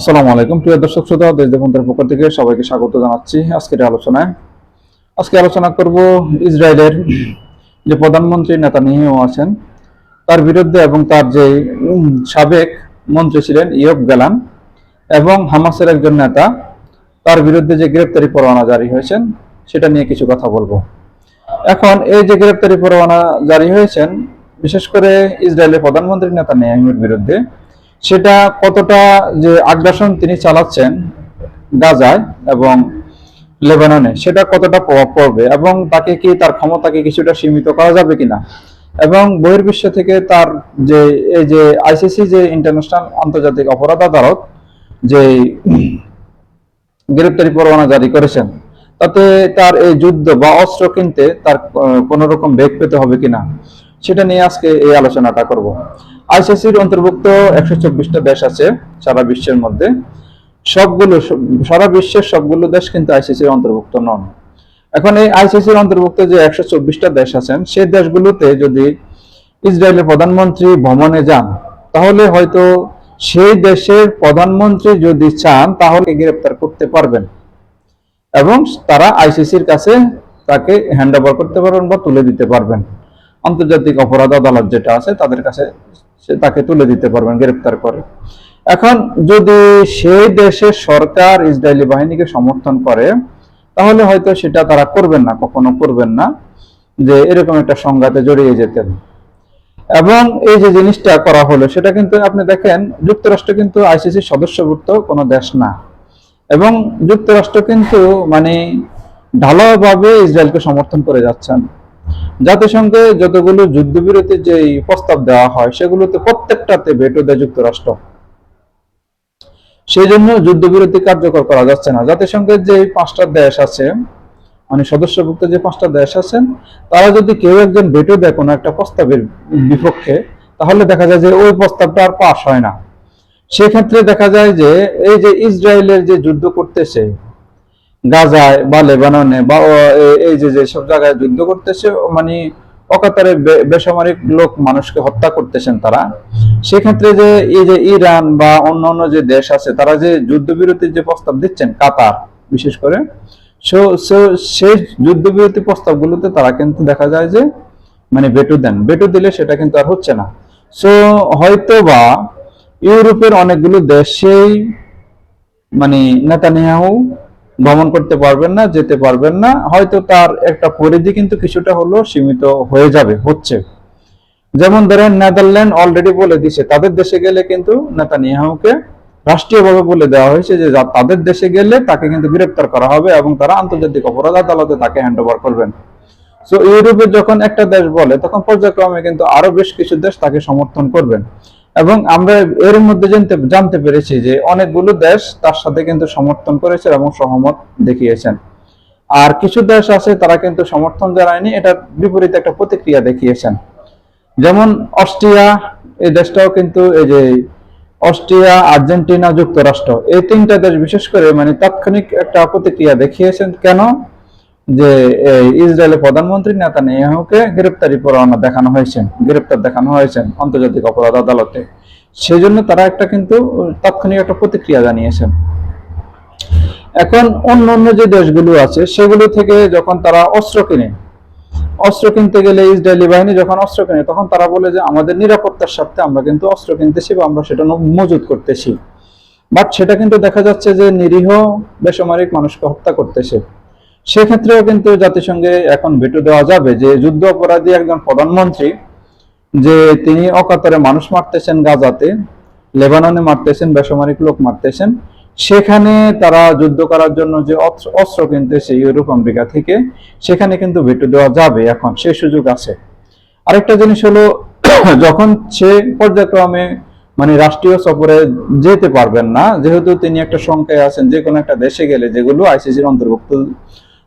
আসসালামু আলাইকুম, প্রিয় দর্শক শ্রোতা, দেশ দেবন্তের পক্ষ থেকে সবাইকে স্বাগত জানাচ্ছি আজকের আলোচনায়। আজকে আলোচনা করব ইসরায়েলের যে প্রধানমন্ত্রী নেতানিয়াহু আছেন, তার বিরুদ্ধে এবং তার যে সাবেক মন্ত্রী ছিলেন ইয়ব গালান এবং হামাসের একজন নেতা, তার বিরুদ্ধে যে গ্রেপ্তারি পরোয়ানা জারি হয়েছেন, সেটা নিয়ে কিছু কথা বলব। এখন এই যে গ্রেপ্তারি পরোয়ানা জারি হয়েছেন, বিশেষ করে ইসরায়েলের প্রধানমন্ত্রী নেতা নেয়াহুর বিরুদ্ধে সেটা কতটা যে আগ্রাসন তিনি চালাচ্ছেন গাজায় এবং লেবাননে, সেটা কতটা প্রভাব পড়বে এবং তাকে কি তার ক্ষমতাকে কিছুটা সীমিত করা যাবে কিনা? এবং বহির্বিশ্ব থেকে তার যে, এই যে আইসিসি যে ইন্টারন্যাশনাল আন্তর্জাতিক অপরাধ আদালত যে গ্রেপ্তারি পরোয়ানা জারি করেছেন, তাতে তার এই যুদ্ধ বা অস্ত্র কিনতে তার কোন রকম বেগ পেতে হবে কিনা, সেটা নিয়ে আজকে এই আলোচনাটা করব। আইসিসির অন্তর্ভুক্ত একশো চব্বিশটা দেশ আছে সারা বিশ্বের মধ্যে। সবগুলো সারা বিশ্বের সবগুলো দেশ কিন্তু আইসিসির অন্তর্ভুক্ত নন। এখন এই আইসিসির অন্তর্ভুক্ত যে একশো চব্বিশটা দেশ আছেন, সেই দেশগুলোতে যদি ইসরায়েলের প্রধানমন্ত্রী ভ্রমণে যান, তাহলে হয়তো সেই দেশের প্রধানমন্ত্রী যদি চান, তাহলে গ্রেপ্তার করতে পারবেন এবং তারা আইসিসির কাছে তাকে হ্যান্ড ওভার করতে পারবেন বা তুলে দিতে পারবেন। আন্তর্জাতিক অপরাধ আদালত যেটা আছে, তাদের কাছে তাকে তুলে দিতে পারবেন গ্রেপ্তার করে। এখন যদি সেই দেশের সরকার ইসরায়েলি বাহিনীকে সমর্থন করে, তাহলে হয়তো সেটা তারা করবেন না, কখনো করবেন না, যে এরকম একটা সংঘাতে জড়িয়ে যেতেন। এবং এই যে জিনিসটা করা হলো, সেটা কিন্তু আপনি দেখেন, যুক্তরাষ্ট্র কিন্তু আইসিসির সদস্যভুক্ত কোনো দেশ না। এবং যুক্তরাষ্ট্র কিন্তু মানে ঢালাওভাবে ইসরায়েলকে সমর্থন করে যাচ্ছেন। জাতিসংঘে যতগুলো যুদ্ধবিরতির যে প্রস্তাব দেওয়া হয়, সেগুলোতে প্রত্যেকটাতে ভেটো দেয় যুক্তরাষ্ট্র। সেই জন্য যুদ্ধবিরতি কার্যকর করা যাচ্ছে না। জাতিসংঘের যে পাঁচটা দেশ আছে মানে সদস্যভুক্ত যে পাঁচটা দেশ আছেন, তারা যদি কেউ একজন ভেটো দেয় কোনো একটা প্রস্তাবের বিপক্ষে, তাহলে দেখা যায় যে ওই প্রস্তাবটা আর পাশ হয় না। সেক্ষেত্রে দেখা যায় যে এই যে ইসরায়েলের যে যুদ্ধ করতেছে গাজায় বা লেবাননে বা এই যে যে সব জায়গায় যুদ্ধ করতেছে মানে অকাতারে বেসামরিক লোক মানুষকে হত্যা করতেছেন তারা। সেক্ষেত্রে যে এই যে ইরান বা অন্য অন্য যে দেশ আছে, তারা যে যুদ্ধবিরতির যে প্রস্তাব দিচ্ছেন, কাতার বিশেষ করে সেই যুদ্ধবিরতি প্রস্তাবগুলোতে তারা কিন্তু দেখা যায় যে মানে বেটু দেন। বেটু দিলে সেটা কিন্তু আর হচ্ছে না। সো হয়তো বা ইউরোপের অনেকগুলো দেশেই মানে নেতানিয়াহু ভ্রমণ করতে পারবেন না, যেতে পারবেন না। হয়তো তার একটা পরিধি কিন্তু কিছুটা হলেও সীমিত হয়ে যাবে, হচ্ছে। যেমন ধরেন, নেদারল্যান্ড অলরেডি বলে দিছে, তাদের দেশে গেলে কিন্তু নেতানিয়াহুকে রাষ্ট্রীয়ভাবে বলে দেওয়া হয়েছে যে তাদের দেশে গেলে তাকে কিন্তু গ্রেপ্তার করা হবে এবং তারা আন্তর্জাতিক অপরাধ আদালতে তাকে হ্যান্ড ওভার করবেন। সো ইউরোপে যখন একটা দেশ বলে, তখন পর্যায়ক্রমে কিন্তু আরও বেশ কিছু দেশ তাকে সমর্থন করবেন। এবং আমরা এর মধ্যে জানতে পেরেছি যে অনেকগুলো দেশ তার সাথে কিন্তু সমর্থন করেছে এবং সহমত দেখিয়েছেন। আর কিছু দেশ আছে তারা কিন্তু সমর্থন জানায়নি, এটার বিপরীতে একটা প্রতিক্রিয়া দেখিয়েছেন। যেমন অস্ট্রিয়া, এই দেশটাও কিন্তু এই যে অস্ট্রিয়া, আর্জেন্টিনা, যুক্তরাষ্ট্র, এই তিনটা দেশ বিশেষ করে মানে তাৎক্ষণিক একটা প্রতিক্রিয়া দেখিয়েছেন। কেন? যে ইসরায়েলের প্রধানমন্ত্রী নেতানিয়াহুকে গ্রেপ্তারি পরোয়ানা দেখানো হয়েছে, গ্রেপ্তার দেখানো হয়েছে আন্তর্জাতিক অপরাধ আদালতে। সেই জন্য তারা একটা কিন্তু তাৎক্ষণিক একটা প্রতিক্রিয়া জানিয়েছেন এখন অন্য অন্য যে দেশগুলো আছে, সেগুলো থেকে যখন তারা অস্ত্র কিনে, অস্ত্র কিনতে গেলে ইসরায়েলি বাহিনী যখন অস্ত্র কিনে, তখন তারা বলে যে, আমাদের নিরাপত্তার স্বার্থে আমরা কিন্তু অস্ত্র কিনতেছি বা আমরা সেটা মজুত করতেছি। বাট সেটা কিন্তু দেখা যাচ্ছে যে নিরীহ বেসামরিক মানুষকে হত্যা করতেছে। সেক্ষেত্রেও কিন্তু জাতিসংঘে এখন ভেটো দেওয়া যাবে যে যুদ্ধ অপরাধী একজন প্রধানমন্ত্রী, যে তিনি অকাতরে মানুষ মারতেছেন গাজাতে, লেবাননে মারতেছেন, বেসামরিক লোক মারতেছেন, সেখানে তারা যুদ্ধ করার জন্য যে অস্ত্র- কিনতেছে ইউরোপ, আমেরিকা থেকে, সেখানে কিন্তু ভেটো দেওয়া যাবে এখন, সে সুযোগ আছে। আরেকটা জিনিস হলো, যখন সে পর্যায়ক্রমে মানে রাষ্ট্রীয় সফরে যেতে পারবেন না, যেহেতু তিনি একটা সংখ্যায় আছেন, যে কোনো একটা দেশে গেলে যেগুলো আইসিসির অন্তর্ভুক্ত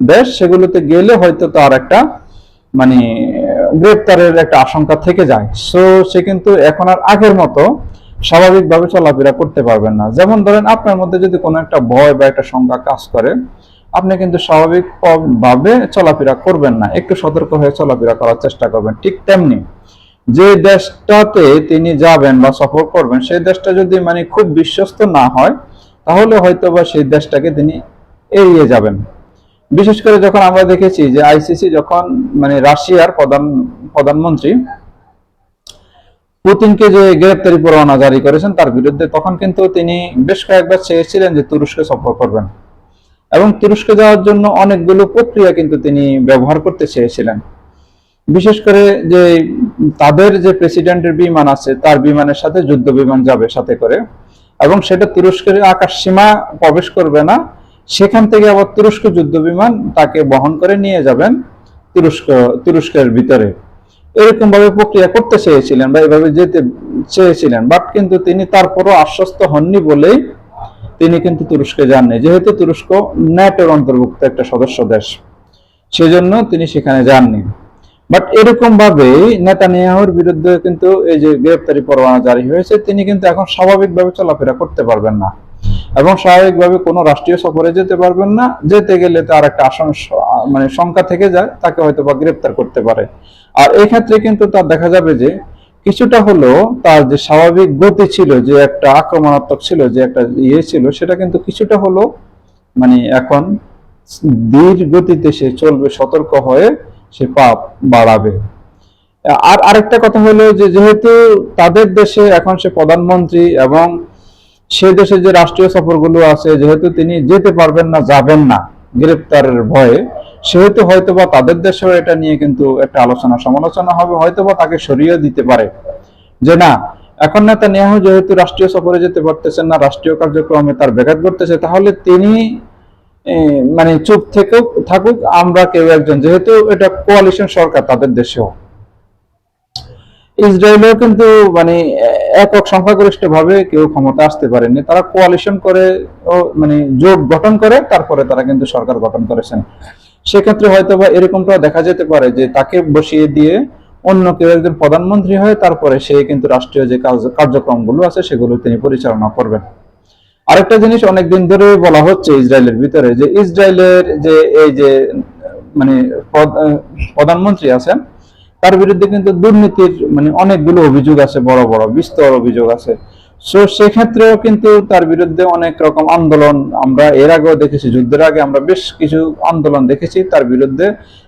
দেশ, সেগুলোতে গেলে হয়তো তার একটা মানে গ্রেপ্তারের একটা আশঙ্কা থেকে যায়। সো সে কিন্তু এখন আর আগের মতো স্বাভাবিকভাবে চলাফেরা করতে পারবেন না। যেমন ধরেন আপনার মধ্যে যদি কোনো একটা ভয় বা একটা সংখ্যা কাজ করে, আপনি কিন্তু স্বাভাবিক ভাবে চলাফেরা করবেন না। একটু সতর্ক হয়ে চলাফেরা করার চেষ্টা করবেন। ঠিক তেমনি যে দেশটাতে তিনি যাবেন বা সফর করবেন, সেই দেশটা যদি মানে খুব বিশ্বস্ত না হয়, তাহলে হয়তো বা সেই দেশটাকে তিনি এড়িয়ে যাবেন। বিশেষ করে যখন আমরা দেখেছি যে আইসিসি যখন মানে রাশিয়ার প্রধান, প্রধানমন্ত্রী পুতিনকে যে গ্রেপ্তারি পরোয়ানা জারি করেছেন তার বিরুদ্ধে, তখন কিন্তু তিনি বেশ কয়েকবার চেয়েছিলেন যে তুরস্কে সফর করবেন। এবং তুরস্কে যাওয়ার জন্য অনেকগুলো প্রক্রিয়া কিন্তু তিনি ব্যবহার করতে চেয়েছিলেন। বিশেষ করে যে তাদের যে প্রেসিডেন্টের বিমান আছে, তার বিমানের সাথে যুদ্ধ বিমান যাবে সাথে করে। এবং সেটা তুরস্কের আকাশ সীমা প্রবেশ করবে না সেখান থেকে আবার তুরস্ক যুদ্ধ বিমান তাকে বহন করে নিয়ে যাবেন তুরস্ক, তুরস্কের ভিতরে। এরকম ভাবে প্রক্রিয়া করতে চেয়েছিলেন বা এভাবে যেতে চেয়েছিলেন বাট কিন্তু তিনি তারপরও আশ্বস্ত হননি বলেই তিনি কিন্তু তুরস্কে যাননি, যেহেতু তুরস্ক ন্যাটোর অন্তর্ভুক্ত একটা সদস্য দেশ, সেজন্য তিনি সেখানে যাননি। বাট এরকম ভাবে নেতানিয়াহুর বিরুদ্ধে কিন্তু এই যে গ্রেপ্তারি পরোয়ানা জারি হয়েছে, তিনি কিন্তু এখন স্বাভাবিকভাবে চলাফেরা করতে পারবেন না। এবং স্বাভাবিকভাবে কোনো রাষ্ট্রীয় সফরে যেতে পারবেন না। যেতে গেলে তার একটা আসন মানে শঙ্কা থেকে যায়, তাকে হয়তো বা গ্রেপ্তার করতে পারে। আর এই ক্ষেত্রে কিন্তু তার দেখা যাবে যে, কিছুটা হলো তার যে স্বাভাবিক গতি ছিল, যে একটা আক্রমণাত্মক ছিল, যে একটা ইয়ে ছিল, সেটা কিন্তু কিছুটা হলো মানে এখন ধীর গতিতে সে চলবে, সতর্ক হয়ে সে পাপ বাড়াবে। আর আরেকটা কথা হলো যে, যেহেতু তাদের দেশে এখন সে প্রধানমন্ত্রী এবং সে দেশে যে রাষ্ট্রীয় সফরগুলো আছে, যেহেতু তিনি যেতে পারবেন না, যাবেন না গ্রেপ্তারের ভয়ে, সেহেতু হয়তোবা তাদের দেশেও এটা নিয়ে কিন্তু একটা আলোচনা সমালোচনা হবে, হয়তোবা তাকে সরিয়ে দিতে পারে। যে না, এখন নেতা নেহ যেহেতু রাষ্ট্রীয় সফরে যেতে পারতেছেন না, রাষ্ট্রীয় কার্যক্রমে তার ব্যাঘাত ঘটতেছে, তাহলে তিনি মানে চুপ থেকেও থাকুক, আমরা কেউ একজন, যেহেতু এটা কোয়ালিশন সরকার তাদের দেশেও। ইসরায়েলেও কিন্তু মানে একক সংখ্যাগরিষ্ঠ ভাবে কেউ ক্ষমতা আসতে পারেনি। তারা কোয়ালিশন করে মানে জোট গঠন করে, তারপরে তারা কিন্তু সরকার গঠন করেছেন। সেক্ষেত্রে হয়তো বা এরকমটা দেখা যেতে পারে যে, তাকে বসিয়ে দিয়ে অন্য কেউ একজন প্রধানমন্ত্রী হয়, তারপরে সে কিন্তু রাষ্ট্রীয় যে কার্য- কার্যক্রমগুলো আছে, সেগুলো তিনি পরিচালনা করবেন। আরেকটা জিনিস অনেকদিন ধরে বলা হচ্ছে ইসরায়েলের ভিতরে যে, ইসরায়েলের যে, এই যে মানে প্রধ- প্রধানমন্ত্রী আছেন তার বিরুদ্ধে কিন্তু দুর্নীতির মানে অনেকগুলো অভিযোগ আছে, বড় বড়, বিস্তর অভিযোগ আছে। সো সেক্ষেত্রেও কিন্তু তার বিরুদ্ধে অনেক রকম আন্দোলন আমরা এর আগেও দেখেছি, যুদ্ধের আগে আমরা বেশ কিছু আন্দোলন দেখেছি। তার বিরুদ্ধে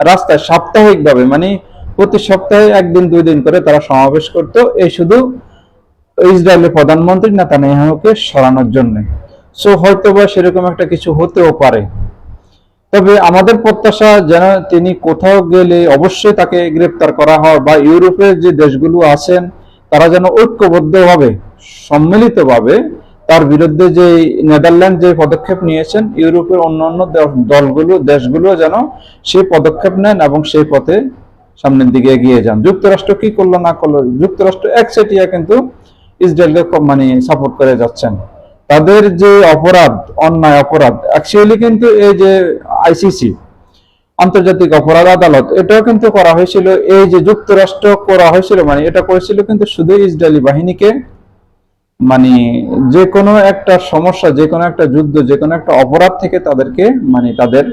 রাস্তায় সাপ্তাহিকভাবে মানে প্রতি সপ্তাহে একদিন, দুই দিন করে তারা সমাবেশ করতো। এই শুধু ইসরায়েলের প্রধানমন্ত্রী নেতানিয়াহুকে সরানোর জন্য। সো হয়তো বা সেরকম একটা কিছু হতেও পারে। তবে আমাদের প্রত্যাশা যেন তিনি কোথাও গেলে অবশ্যই তাকে গ্রেপ্তার করা হয় বা ইউরোপের যে দেশগুলো আছেন, তারা যেন ঐক্যবদ্ধভাবে, সম্মিলিতভাবে তার বিরুদ্ধে যে নেদারল্যান্ড যে পদক্ষেপ নিয়েছেন, ইউরোপের অন্যান্য দলগুলো, দেশগুলো যেন সেই পদক্ষেপ নেন এবং সেই পথে সামনের দিকে এগিয়ে যান। যুক্তরাষ্ট্র কি করল না করল? যুক্তরাষ্ট্র একচেটিয়া কিন্তু ইসরায়েলকে মানে সাপোর্ট করে যাচ্ছেন। তাদের যে অপরাধ, অন্যায় অপরাধ অ্যাকচুয়ালি কিন্তু এই যে আইসিসি আন্তর্জাতিক অপরাধ আদালত, এটাও কিন্তু করা হয়েছিল, এই যে যুক্তরাষ্ট্র করা হয়েছিল মানে এটা করেছিল কিন্তু শুধু ইসরায়েলি বাহিনীকে মানে যে কোনো একটা সমস্যা যে কোনো একটা যুদ্ধ যে কোনো একটা অপরাধ থেকে তাদেরকে মানে তাদের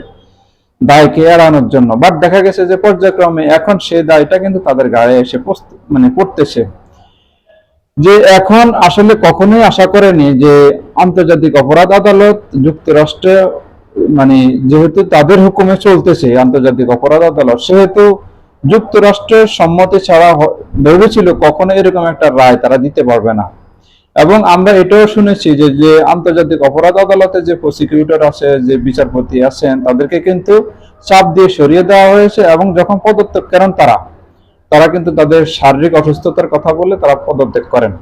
দায়কে এড়ানোর জন্য। বাট দেখা গেছে যে পর্যায়ক্রমে এখন সে দায়টা কিন্তু তাদের গায়ে এসে মানে পড়তেছে। যে এখন আসলে কখনোই আশা করেনি যে আন্তর্জাতিক অপরাধ আদালত যুক্তরাষ্ট্রে মানে যেহেতু তাদের হুকুমে চলতেছে আন্তর্জাতিক অপরাধ আদালত, সেহেতু যুক্তরাষ্ট্রের সম্মতি ছাড়া ভেবেছিল কখনো এরকম একটা রায় তারা দিতে পারবে না। এবং আমরা এটাও শুনেছি যে যে আন্তর্জাতিক অপরাধ আদালতে যে প্রসিকিউটর আছে, যে বিচারপতি আছেন, তাদেরকে কিন্তু চাপ দিয়ে সরিয়ে দেওয়া হয়েছে এবং যখন পদত্যাগ করেন তারা। তারা কিন্তু তাদের শারীরিক অসুস্থতার কথা বলে তারা পদত্যাগ করেন।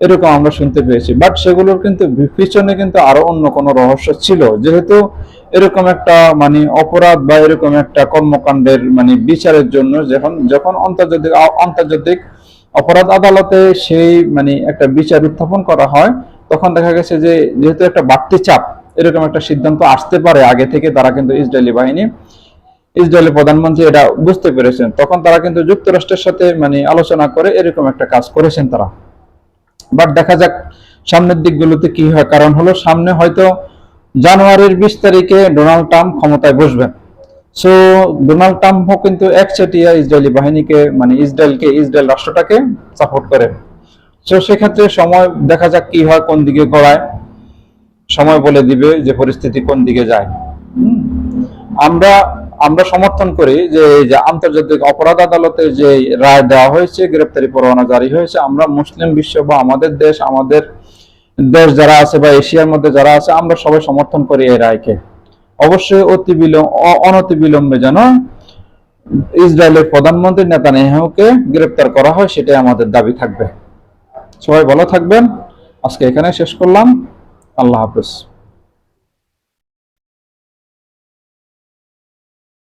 এরকম আমরা শুনতে পেয়েছি। বাট সেগুলোর কিন্তু পিছনে কিন্তু আরও অন্য কোনো রহস্য ছিল। যেহেতু এরকম একটা মানে অপরাধ বা এরকম একটা কর্মকাণ্ডের মানে বিচারের জন্য যখন যখন আন্তর্জাতিক আন্তর্জাতিক অপরাধ আদালতে সেই মানে একটা বিচার উত্থাপন করা হয়, তখন দেখা গেছে যে যেহেতু একটা বাড়তি চাপ, এরকম একটা সিদ্ধান্ত আসতে পারে আগে থেকে তারা কিন্তু ইসরায়েলি বাহিনী ইসরায়েলের প্রধানমন্ত্রী এটা বুঝতে পেরেছেন। তখন তারা কিন্তু যুক্তরাষ্ট্রের সাথে মানে আলোচনা করে এরকম একটা কাজ করেছেন তারা। বাট দেখা যাক সামনের দিকগুলোতে কি হয়। কারণ হলো, সামনে হয়তো জানুয়ারির বিশ তারিখে ডোনাল্ড ট্রাম্প ক্ষমতায় বসবেন। সো, ডোনাল্ড ট্রাম্পও কিন্তু একচেটিয়া ইসরায়েলি বাহিনীকে মানে ইসরায়েলকে, ইসরায়েল রাষ্ট্রটাকে সাপোর্ট করে। সো, সেক্ষেত্রে সময়, দেখা যাক কি হয়, কোন দিকে গড়ায়। সময় বলে দিবে যে পরিস্থিতি কোন দিকে যায়। আমরা আমরা সমর্থন করি যে এই যে আন্তর্জাতিক অপরাধ আদালতে যে রায় দেওয়া হয়েছে, গ্রেপ্তারি পরোয়ানা জারি হয়েছে, আমরা মুসলিম বিশ্ব বা আমাদের দেশ আমাদের দেশ যারা আছে বা এশিয়ার মধ্যে যারা আছে, আমরা সবাই সমর্থন করি এই রায়কে। অবশ্যই অতি বিলম্ব অনতি বিলম্বে যেন ইসরায়েলের প্রধানমন্ত্রী নেতানিয়াহুকে গ্রেপ্তার করা হয়, সেটাই আমাদের দাবি থাকবে। সবাই ভালো থাকবেন। আজকে এখানে শেষ করলাম। আল্লাহ হাফেজ।